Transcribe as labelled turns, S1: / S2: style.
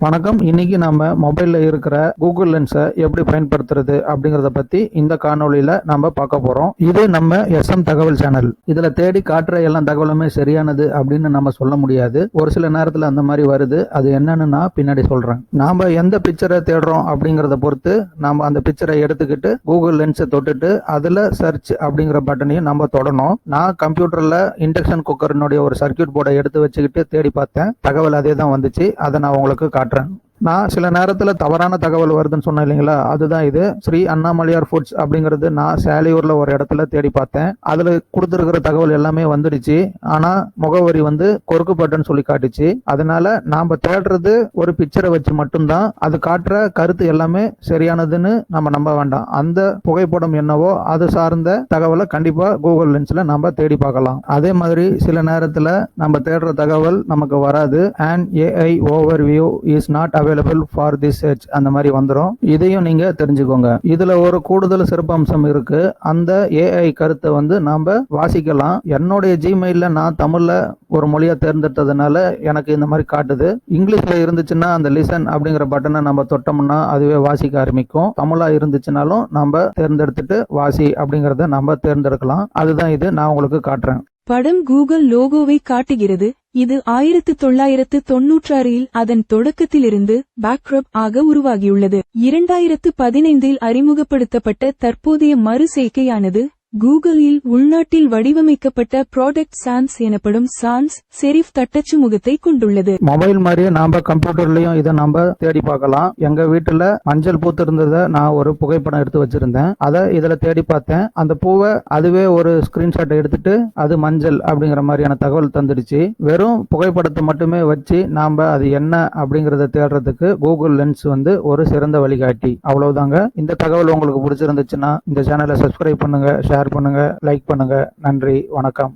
S1: வணக்கம். இன்னைக்கு நம்ம மொபைல்ல இருக்கிற கூகுள் லென்ஸை எப்படி பயன்படுத்துறது அப்படிங்கறத பத்தி இந்த காணொலியில நம்ம பார்க்க போறோம். இது நம்ம எஸ்எம் தகவல் சேனல் இதுல தேடி காட்டுற எல்லா தகவலுமே சரியானது அப்படின்னு நம்ம சொல்ல முடியாது. ஒரு சில நேரத்துல அந்த மாதிரி வருது. அது என்னன்னு நான் பின்னாடி சொல்றேன். நாம எந்த பிக்சரை தேடுறோம் அப்படிங்கறத பொறுத்து நாம அந்த பிக்சரை எடுத்துக்கிட்டு கூகுள் லென்ஸை தொட்டுட்டு அதுல சர்ச் அப்படிங்கிற பட்டனையும் நம்ம தொடணும். நான் கம்ப்யூட்டர்ல இண்டக்ஷன் குக்கரினுடைய ஒரு சர்க்யூட் போர்டை எடுத்து வச்சுக்கிட்டு தேடி பார்த்தேன். தகவல் அதே தான் வந்துச்சு. அதை நான் உங்களுக்கு காட்டுறேன். encuentran நான் சில நேரத்தில் தவறான தகவல் வருதுன்னு சொன்னேன் இல்லைங்களா? அதுதான் இது. ஸ்ரீ அண்ணாமலையார் ஃபுட்ஸ் அப்படிங்கிறது நான் சேலையூரில் ஒரு இடத்துல தேடி பார்த்தேன். அதில் கொடுத்துருக்கிற தகவல் எல்லாமே வந்துடுச்சு. ஆனால் முகவரி வந்து கொறுக்குப்பட்டுன்னு சொல்லி காட்டுச்சு. அதனால நாம் தேடுறது ஒரு பிக்சரை வச்சு மட்டும்தான். அது காட்டுற கருத்து எல்லாமே சரியானதுன்னு நம்ம நம்ப வேண்டாம். அந்த புகைப்படம் என்னவோ அது சார்ந்த தகவலை கண்டிப்பாக கூகுள் லென்ஸில் நம்ம தேடி பார்க்கலாம். அதே மாதிரி சில நேரத்தில் நம்ம தேடுற தகவல் நமக்கு வராது. And AI overview is not available for the search அந்த மாதிரி வந்துடும் இதையும் நீங்க தெரிஞ்சுக்கோங்க. இதுல ஒரு கூடுதல் சிறப்பம்சம் இருக்கு. அந்த ஏஐ கருத்தை வந்து நாம வாசிக்கலாம். என்னுடைய ஜிமெயில நான் தமிழ்ல ஒரு மொழியாக தேர்ந்தெடுத்ததுனால எனக்கு இந்த மாதிரி காட்டுது. இங்கிலீஷ்ல இருந்துச்சுன்னா அந்த லிசன் அப்படிங்கிற பட்டனை நம்ம தொட்டோம்னா அதுவே வாசிக்க ஆரம்பிக்கும். தமிழா இருந்துச்சுனாலும் நம்ம தேர்ந்தெடுத்துட்டு வாசி அப்படிங்கறத நம்ம தேர்ந்தெடுக்கலாம். அதுதான் இது நான் உங்களுக்கு காட்டுறேன்.
S2: படம் கூகுள் லோகோவை காட்டுகிறது. இது ஆயிரத்து தொள்ளாயிரத்து தொன்னூற்றாறில் அதன் தொடக்கத்திலிருந்து பேக்ரப் ஆக உருவாகியுள்ளது. இரண்டாயிரத்து பதினைந்தில் அறிமுகப்படுத்தப்பட்ட தற்போதைய மறு சேர்க்கையானது கூகுளில் உள்நாட்டில் வடிவமைக்கப்பட்ட ப்ராடக்ட் சான்ஸ் எனப்படும் சான்ஸ் செரிஃப் தட்டச்சு முகத்தை கொண்டுள்ளது.
S1: மொபைல் மாதிரியே நாம கம்ப்யூட்டர்லயும் இதை நம்ம தேடி பார்க்கலாம். எங்க வீட்டுல மஞ்சள் பூத்து இருந்ததை நான் ஒரு புகைப்படம் எடுத்து வச்சிருந்தேன். அதை இதுல தேடி பார்த்தேன். அந்த பூவை அதுவே ஒரு ஸ்கிரீன்ஷாட் எடுத்துட்டு அது மஞ்சள் அப்படிங்கிற மாதிரியான தகவல் தந்துடுச்சு. வெறும் புகைப்படத்தை மட்டுமே வச்சு நாம அது என்ன அப்படிங்கறத தேடுறதுக்கு கூகுள் லென்ஸ் வந்து ஒரு சிறந்த வழிகாட்டி. அவ்வளவுதாங்க. இந்த தகவல் உங்களுக்கு பிடிச்சிருந்துச்சுன்னா இந்த சேனலை சப்ஸ்கிரைப் பண்ணுங்க ஷேர் பண்ணுங்க லைக் பண்ணுங்க. நன்றி வணக்கம்.